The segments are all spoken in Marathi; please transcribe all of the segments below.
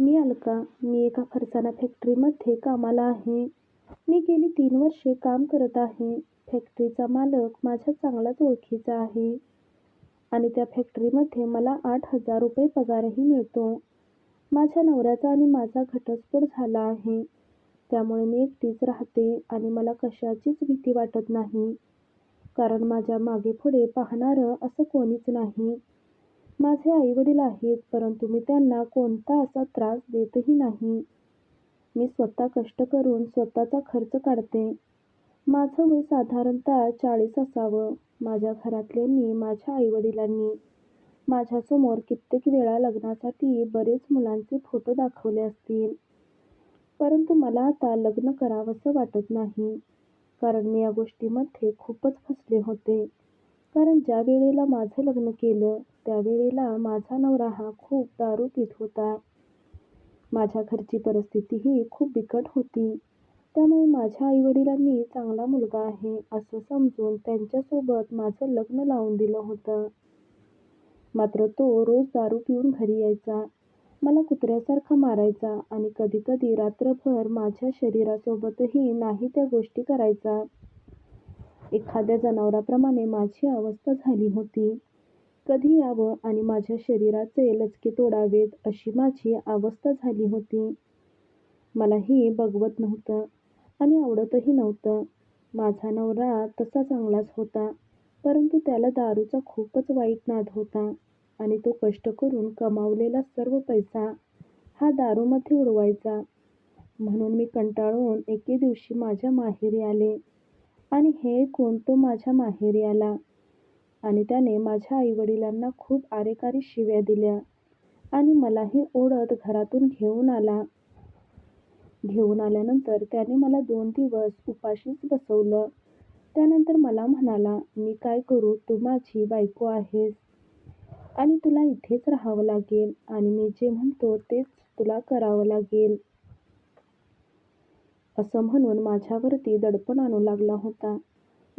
मी अलका. मी एका फरसाणा फॅक्टरीमध्ये कामाला आहे. मी गेली तीन वर्षे काम करत आहे. फॅक्टरीचा मालक माझ्या चांगलाच ओळखीचा आहे आणि त्या फॅक्टरीमध्ये मला आठ हजार रुपये पगारही मिळतो. माझ्या नवऱ्याचा आणि माझा घटस्फोट झाला आहे. त्यामुळे मी एकटीच राहते आणि मला कशाचीच भीती वाटत नाही. कारण माझ्या मागेपुढे पाहणारं असं कोणीच नाही. माझे आई-वडील आहेत परंतु मी त्यांना कोणता असा त्रास देतही नाही. मी स्वतः कष्ट करून स्वतःचा खर्च काढते. माझं वय साधारणतः चाळीस असावं. माझ्या घरातल्यांनी, माझ्या आई-वडिलांनी माझ्यासमोर कित्येक वेळा लग्नासाठी बरेच मुलांचे फोटो दाखवले असतील. परंतु मला आता लग्न करावंसं वाटत नाही. कारण मी या गोष्टीमध्ये खूपच फसले होते. कारण ज्या वेळेला माझं लग्न केलं त्यावेळेला माझा नवरा हा खूप दारू पीत होता. माझ्या घरची परिस्थितीही खूप बिकट होती. त्यामुळे माझ्या आई-वडिलांनी चांगला मुलगा आहे असं समजून त्याच्यासोबत माझं लग्न लावून दिलं होतं. मात्र तो रोज दारू पिऊन घरी यायचा. मला कुत्र्यासारखा मारायचा आणि कधीकधी रात्रभर माझ्या शरीरासोबतही नाही त्या गोष्टी करायचा. एखाद्या जनावराप्रमाणे माझी अवस्था झाली होती. कधी यावं आणि माझ्या शरीराचे लचके तोडावेत अशी माझी अवस्था झाली होती. मला हे बघवत नव्हतं आणि आवडतही नव्हतं. माझा नवरा तसा चांगलाच होता परंतु त्याला दारूचा खूपच वाईट नाद होता आणि तो कष्ट करून कमावलेला सर्व पैसा हा दारूमध्ये उडवायचा. म्हणून मी कंटाळून एके दिवशी माझ्या माहेरी आले आणि हे ऐकून तो माझ्या माहेरी आला आणि त्याने माझ्या आईवडिलांना खूप आरेकारी शिव्या दिल्या आणि मलाही ओढत घरातून घेऊन आला. घेऊन आल्यानंतर त्याने मला दोन दिवस उपाशीच बसवलं. त्यानंतर मला म्हणाला, मी काय करू तू माझी बायको आहेस आणि तुला इथेच राहावं लागेल आणि मी जे म्हणतो तेच तुला करावं लागेल. असं म्हणून माझ्यावरती दडपण आणू लागला होता.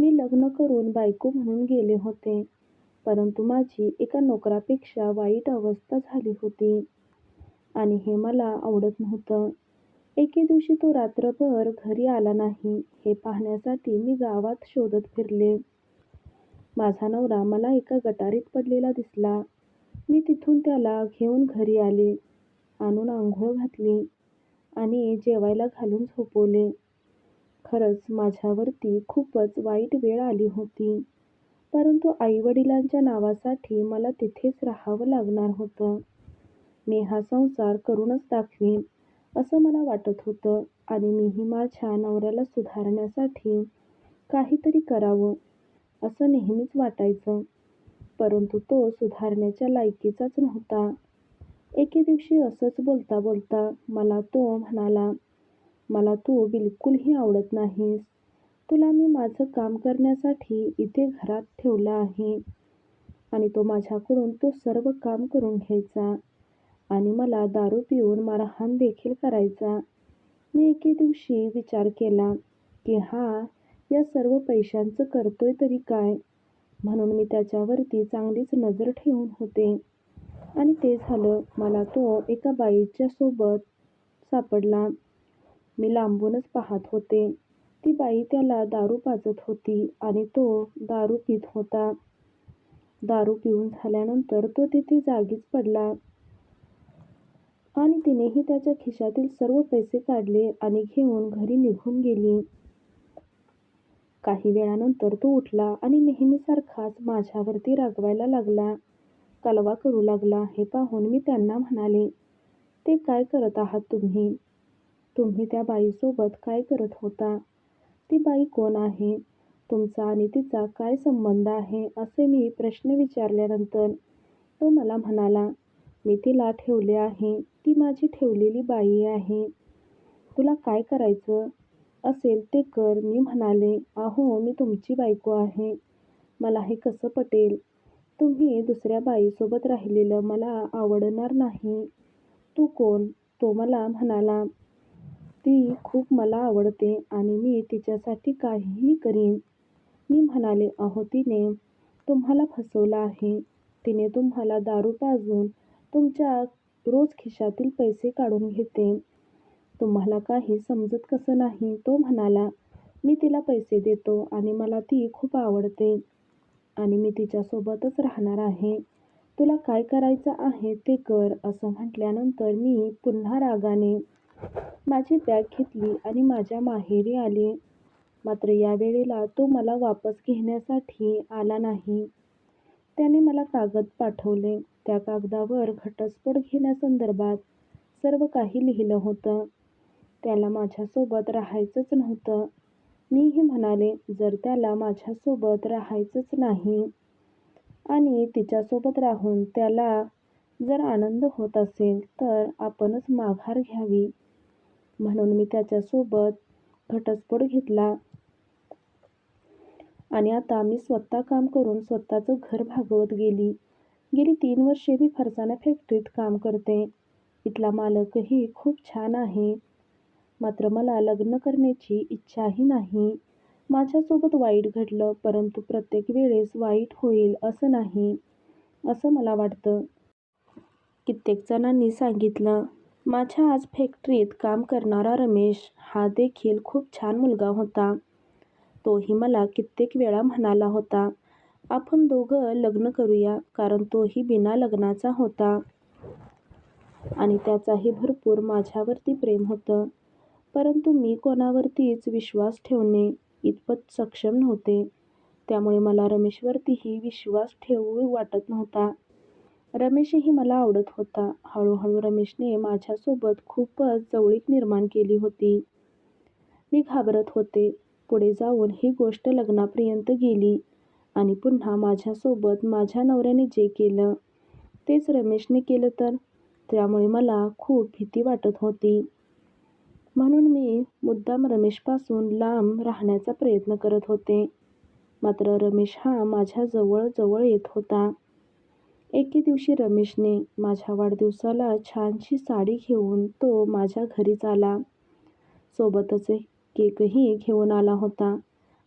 मी लग्न करून बायको म्हणून गेले होते परंतु माझी एका नोकरापेक्षा वाईट अवस्था झाली होती आणि हे मला आवडत नव्हतं. एके दिवशी तो रात्रभर घरी आला नाही हे पाहण्यासाठी मी गावात शोधत फिरले. माझा नवरा मला एका गटारीत पडलेला दिसला. मी तिथून त्याला घेऊन घरी आले. आणून आंघोळ घातली आणि जेवायला घालून झोपवले. खरंच माझ्यावरती खूपच वाईट वेळ आली होती. परंतु आईवडिलांच्या नावासाठी मला तिथेच राहावं लागणार होतं. मी हा संसार करूनच दाखवीन असं मला वाटत होतं आणि मीही माझ्या नवऱ्याला सुधारण्यासाठी काहीतरी करावं असं नेहमीच वाटायचं. परंतु तो सुधारण्याच्या लायकीचाच नव्हता. एके दिवशी असंच बोलता बोलता मला तो म्हणाला, मला तू बिलकुलही आवडत नाहीस. तुला मी माझं काम करण्यासाठी इथे घरात ठेवलं आहे. आणि तो माझ्याकडून तो सर्व काम करून घ्यायचा आणि मला दारू पिऊन मारहाण देखील करायचा. मी एके दिवशी विचार केला की हा या सर्व पैशांचं करतोय तरी काय? म्हणून मी त्याच्यावरती चांगलीच नजर ठेवून होते आणि ते झालं. मला तो एका बाईच्यासोबत सापडला. मी लांबूनच पाहत होते. ती बाई त्याला दारू पाजत होती आणि तो दारू पीत होता. दारू पिऊन झाल्यानंतर तो तिथे जागीच पडला आणि तिनेही त्याच्या खिशातील सर्व पैसे काढले आणि घेऊन घरी निघून गेली. काही वेळानंतर तो उठला आणि नेहमीसारखाच माझ्यावरती रागवायला लागला. कालवा करू लागला. हे पाहून मी त्यांना म्हणाले, ते काय करत आहात तुम्ही? तुम्ही त्या बाईसोबत काय करत होता? ती बाई कोण आहे? तुमचा आणि तिचा काय संबंध आहे? असे मी प्रश्न विचारल्यानंतर तो मला म्हणाला, मी तिला ठेवले आहे. ती माझी ठेवलेली बाई आहे. तुला काय करायचं असेल ते कर. मी म्हणाले, अहो मी तुमची बायको आहे. मला हे कसं पटेल? तुम्ही दुसऱ्या बाईसोबत राहिलेलं मला आवडणार नाही. तू कोण? तो मला म्हणाला, ती खूप मला आवडते आणि मी तिच्यासाठी काहीही करीन. मी म्हणाले, अहो तिने तुम्हाला फसवलं आहे. तिने तुम्हाला दारू पाजून तुमच्या रोज खिशातील पैसे काढून घेते. तुम्हाला काही समजत कसं नाही? तो म्हणाला. मी तिला पैसे देतो आणि मला ती खूप आवडते आणि मी तिच्यासोबतच राहणार आहे. तुला काय करायचं आहे ते कर असं म्हटल्यानंतर मी पुन्हा रागाने माझी बॅग घेतली आणि माझ्या माहेरी आले. मात्र यावेळेला तो मला वापस घेण्यासाठी आला नाही. त्याने मला कागद पाठवले. त्या कागदावर घटस्फोट घेण्यासंदर्भात सर्व काही लिहिलं होतं. त्याला माझ्यासोबत राहायचंच नव्हतं. मीही म्हणाले, जर त्याला माझ्यासोबत राहायचंच नाही आणि तिच्यासोबत राहून त्याला जर आनंद होत असेल तर आपणच माघार घ्यावी. म्हणून मी त्याच्यासोबत घटस्फोट घेतला आणि आता मी स्वतः काम करून स्वतःचं घर भागवत गेली. गेली तीन वर्षे मी फरसाना फॅक्टरीत काम करते. इथला मालकही खूप छान आहे. मात्र मला लग्न करण्याची इच्छाही नाही. माझ्यासोबत वाईट घडलं परंतु प्रत्येक वेळेस वाईट होईल असं नाही, असं मला वाटतं. कित्येक जणांनी सांगितलं. माझ्या आज फॅक्टरीत काम करणारा रमेश हा देखील खूप छान मुलगा होता. तोही मला कित्येक वेळा म्हणाला होता, आपण दोघं लग्न करूया कारण तोही बिना लग्नाचा होता. आणि त्याचाही भरपूर माझ्यावरती प्रेम होतं. परंतु मी कोणावरतीच विश्वास ठेवणे इतपत सक्षम नव्हते. त्यामुळे मला रमेशवरतीही विश्वास ठेवू वाटत नव्हता. रमेशही मला आवडत होता. हळूहळू रमेशने माझ्यासोबत खूपच जवळीक निर्माण केली होती. मी घाबरत होते. पुढे जाऊन ही गोष्ट लग्नापर्यंत गेली आणि पुन्हा माझ्यासोबत माझ्या नवऱ्याने जे केलं तेच रमेशने केलं तर? त्यामुळे मला खूप भीती वाटत होती. म्हणून मी मुद्दाम रमेशपासून लांब राहण्याचा प्रयत्न करत होते. मात्र रमेश हा माझ्या जवळ जवळ येत होता. एके दिवशी रमेशने माझ्या वाढदिवसाला छानशी साडी घेऊन तो माझ्या घरीच आला. सोबतच केकही घेऊन आला होता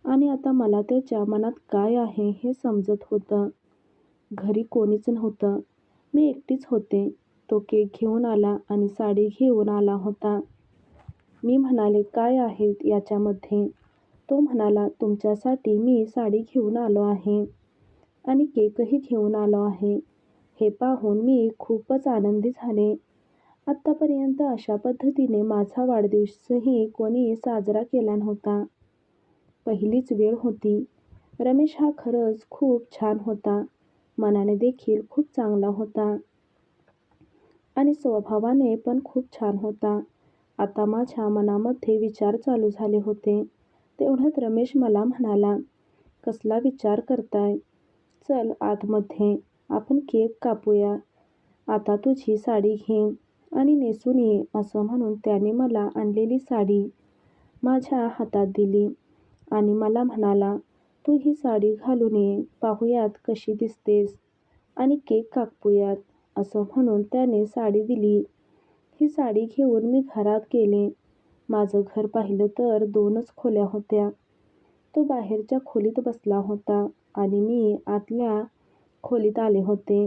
आणि आता मला त्याच्या मनात काय आहे हे समजत होतं. घरी कोणीच नव्हतं. मी एकटीच होते. तो केक घेऊन आला आणि साडी घेऊन आला होता. मी म्हणाले, काय आहे याच्यामध्ये? तो म्हणाला, तुमच्यासाठी मी साडी घेऊन आलो आहे आणि केकही घेऊन आलो आहे. हे पाहून मी खूपच आनंदी झाले. आत्तापर्यंत अशा पद्धतीने माझा वाढदिवसही कोणी साजरा केला नव्हता. पहिलीच वेळ होती. रमेश हा खरंच खूप छान होता. मनाने देखील खूप चांगला होता. आणि स्वभावाने पण खूप छान होता. आता माझ्या मनामध्ये विचार चालू झाले होते. तेवढ्यात रमेश मला म्हणाला, कसला विचार करताय? चल आतमध्ये, आपण केक कापूया. आता तुझी साडी घे आणि नेसून ये असं म्हणून त्याने मला आणलेली साडी माझ्या हातात दिली आणि मला म्हणाला, तू ही साडी घालून ये, पाहूयात कशी दिसतेस आणि केक कापूयात असं म्हणून त्याने साडी दिली. ही साडी घेऊन मी घरात गेले. माझं घर पाहिलं तर दोनच खोल्या होत्या. तो बाहेरच्या खोलीत बसला होता आणि मी आतल्या खोलीत आले होते.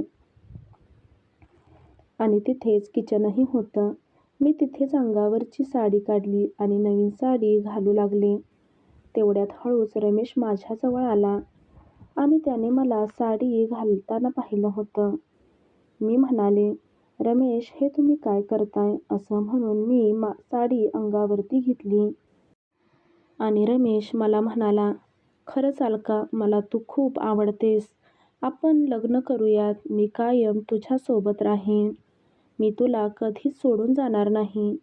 आणि तिथेच किचनही होतं. मी तिथेच अंगावरची साडी काढली आणि नवीन साडी घालू लागले. तेवढ्यात हळूच रमेश माझ्याजवळ आला आणि त्याने मला साडी घालताना पाहिलं होतं. मी म्हणाले, रमेश हे तुम्ही काय करताय? असं म्हणून मी मा साडी अंगावरती घेतली. आणि रमेश मला म्हणाला, खरंच का मला तू खूप आवडतेस. आपण लग्न करूयात. मी कायम तुझ्यासोबत राहीन. मी तुला कधीच सोडून जाणार नाही.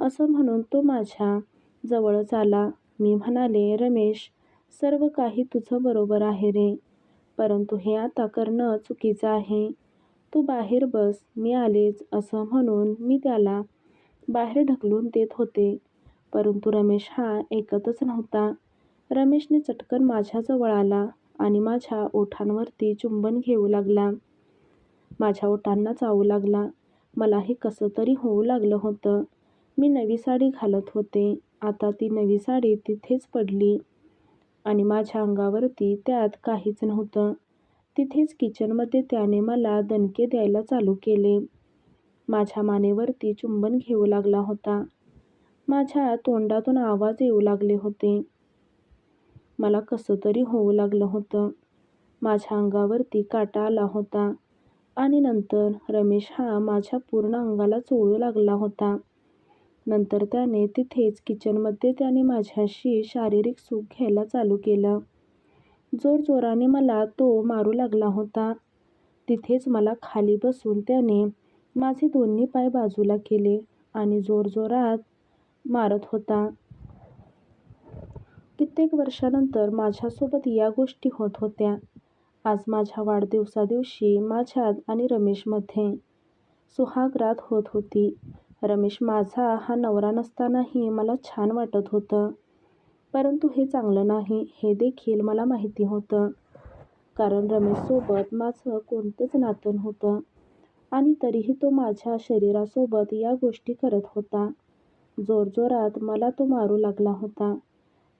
असं म्हणून तो माझ्या जवळच आला. मी म्हणाले, रमेश सर्व काही तुझं बरोबर आहे रे. परंतु हे आता करणं चुकीचं आहे. तू बाहेर बस, मी आलेच असं म्हणून मी त्याला बाहेर ढकलून देत होते. परंतु रमेश हा ऐकतच नव्हता. रमेशने चटकन माझ्याजवळ आला आणि माझ्या ओठांवरती चुंबन घेऊ लागला. माझ्या ओठांना चावू लागला. मला हे कसं तरी होऊ लागलं होतं. मी नवी साडी घालत होते. आता ती नवी साडी तिथेच पडली आणि माझ्या अंगावरती त्यात काहीच नव्हतं. तिथेच किचनमध्ये त्याने मला दणके द्यायला चालू केले. माझ्या मानेवरती चुंबन घेऊ लागला होता. माझ्या तोंडातून आवाज येऊ लागले होते. मला कसं तरी होऊ लागलं होतं. माझ्या अंगावरती काटा आला होता आणि नंतर रमेश हा माझ्या पूर्ण अंगाला चोळू लागला होता. नंतर त्याने तिथेच किचनमध्ये त्याने माझ्याशी शारीरिक सुख घ्यायला चालू केलं. जोरजोराने मला तो मारू लागला होता. तिथेच मला खाली बसून त्याने माझे दोन्ही पाय बाजूला केले आणि जोरजोरात मारत होता. कित्येक वर्षानंतर माझ्यासोबत या गोष्टी होत होत्या. आज माझ्या वाढदिवसादिवशी माझ्यात आणि रमेशमध्ये सुहागरात होत होती. रमेश माझा हा नवरा नसतानाही मला छान वाटत होतं. परंतु हे चांगलं नाही हे देखील मला माहिती होतं. कारण रमेशसोबत माझं कोणतंच नातं नव्हतं आणि तरीही तो माझ्या शरीरासोबत या गोष्टी करत होता. जोरजोरात मला तो मारू लागला होता.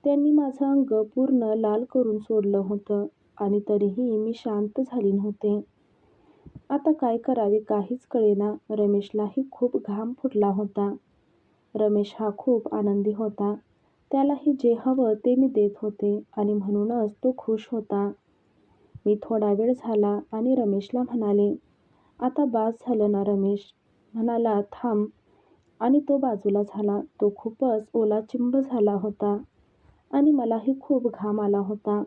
त्यांनी माझं अंग पूर्ण लाल करून सोडलं होतं आणि तरीही मी शांत झाली नव्हते. आता काय करावे काहीच कळेना. रमेशलाही खूप घाम फुटला होता. रमेश हा खूप आनंदी होता. त्यालाही जे हवं ते मी देत होते आणि म्हणूनच तो खुश होता. मी थोडा वेळ झाला आणि रमेशला म्हणाले, आता बास झालं ना रमेश म्हणाला थांब आणि तो बाजूला झाला. तो खूपच ओलाचिंब झाला होता आणि मलाही खूप घाम आला होता.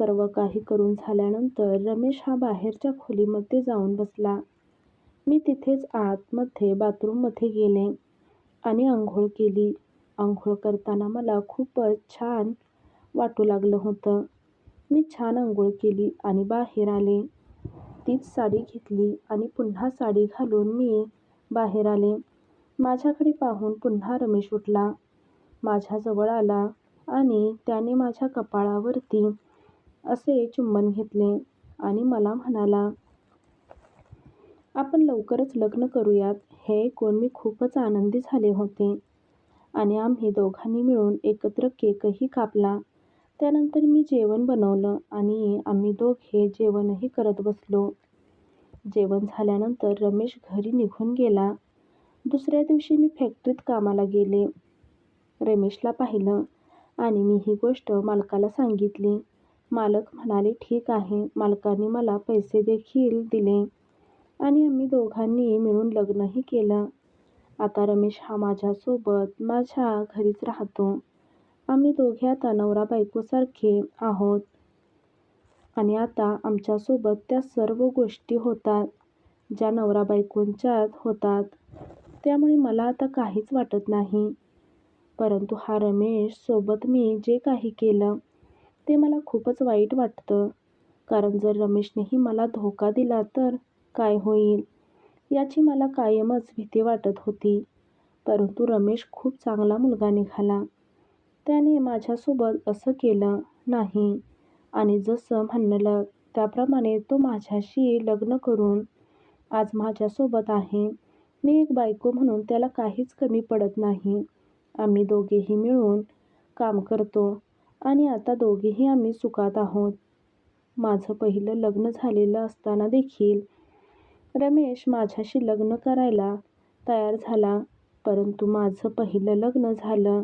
सर्व काही करून झाल्यानंतर रमेश हा बाहेरच्या खोलीमध्ये जाऊन बसला. मी तिथेच आतमध्ये बाथरूममध्ये गेले आणि आंघोळ केली. आंघोळ करताना मला खूपच छान वाटू लागलं होतं. मी छान आंघोळ केली आणि बाहेर आले. तीच साडी घेतली आणि पुन्हा साडी घालून मी बाहेर आले. माझ्याकडे पाहून पुन्हा रमेश उठला. माझ्याजवळ आला आणि त्याने माझ्या कपाळावरती असे चुंबन घेतले आणि मला म्हणाला, आपण लवकरच लग्न करूयात. हे ऐकून मी खूपच आनंदी झाले होते आणि आम्ही दोघांनी मिळून एकत्र केकही कापला. त्यानंतर मी जेवण बनवलं आणि आम्ही दोघे जेवणही करत बसलो. जेवण झाल्यानंतर रमेश घरी निघून गेला. दुसऱ्या दिवशी मी फॅक्टरीत कामाला गेले. रमेशला पाहिलं आणि मी ही गोष्ट मालकाला सांगितली. मालक म्हणाले ठीक आहे. मालकांनी मला पैसे देखील दिले आणि आम्ही दोघांनी मिळून लग्नही केलं. आता रमेश हा माझ्यासोबत माझ्या घरीच राहतो. आम्ही दोघे आता नवरा बायकोसारखे आहोत आणि आता आमच्यासोबत त्या सर्व गोष्टी होतात ज्या नवरा बायकोंच्यात होतात. त्यामुळे मला आता काहीच वाटत नाही. परंतु हा रमेश सोबत मी जे काही केलं ते मला खूपच वाईट वाटतं. कारण जर रमेशनेही मला धोका दिला तर काय होईल याची मला कायमच भीती वाटत होती. परंतु रमेश खूप चांगला मुलगा निघाला. त्याने माझ्यासोबत असं केलं नाही आणि जसं म्हणलं त्याप्रमाणे तो माझ्याशी लग्न करून आज माझ्यासोबत आहे. मी एक बायको म्हणून त्याला काहीच कमी पडत नाही. आम्ही दोघेही मिळून काम करतो आणि आता दोघेही आम्ही सुखात आहोत. माझं पहिलं लग्न झालेलं असताना देखील रमेश माझ्याशी लग्न करायला तयार झाला. परंतु माझं पहिलं लग्न झालं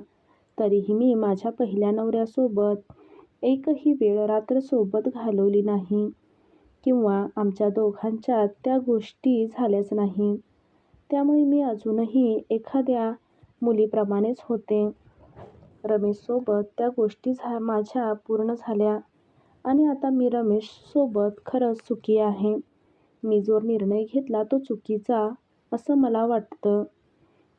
तरीही मी माझ्या पहिल्या नवऱ्यासोबत एकही वेळ रात्र सोबत घालवली नाही किंवा आमच्या दोघांच्यात त्या गोष्टी झाल्याच नाही त्यामुळे मी अजूनही एखाद्या मुलीप्रमाणेच होते. रमेशसोबत त्या गोष्टी झा माझ्या पूर्ण झाल्या आणि आता मी रमेशसोबत खरंच सुखी आहे. मी जो निर्णय घेतला तो चुकीचा असं मला वाटतं.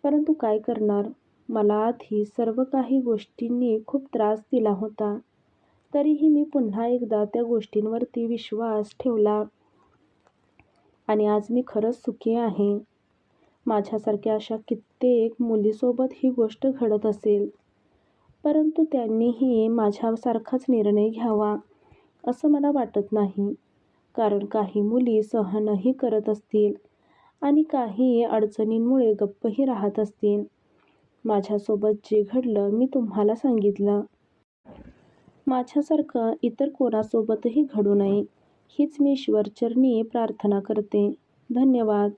परंतु काय करणार. मला आधी सर्व काही गोष्टींनी खूप त्रास दिला होता. तरीही मी पुन्हा एकदा त्या गोष्टींवरती विश्वास ठेवला आणि आज मी खरंच सुखी आहे. माझ्यासारख्या अशा कित्येक मुलीसोबत ही गोष्ट घडत असेल. परंतु त्यांनीही माझ्यासारखाच निर्णय घ्यावा असं मला वाटत नाही. कारण काही मुली सहनही करत असतील आणि काही अडचणींमुळे गप्पही राहत असतील. माझ्यासोबत जे घडलं मी तुम्हाला सांगितलं. माझ्यासारखं इतर कोणासोबतही घडू नये हीच मी ईश्वरचरणी प्रार्थना करते. धन्यवाद.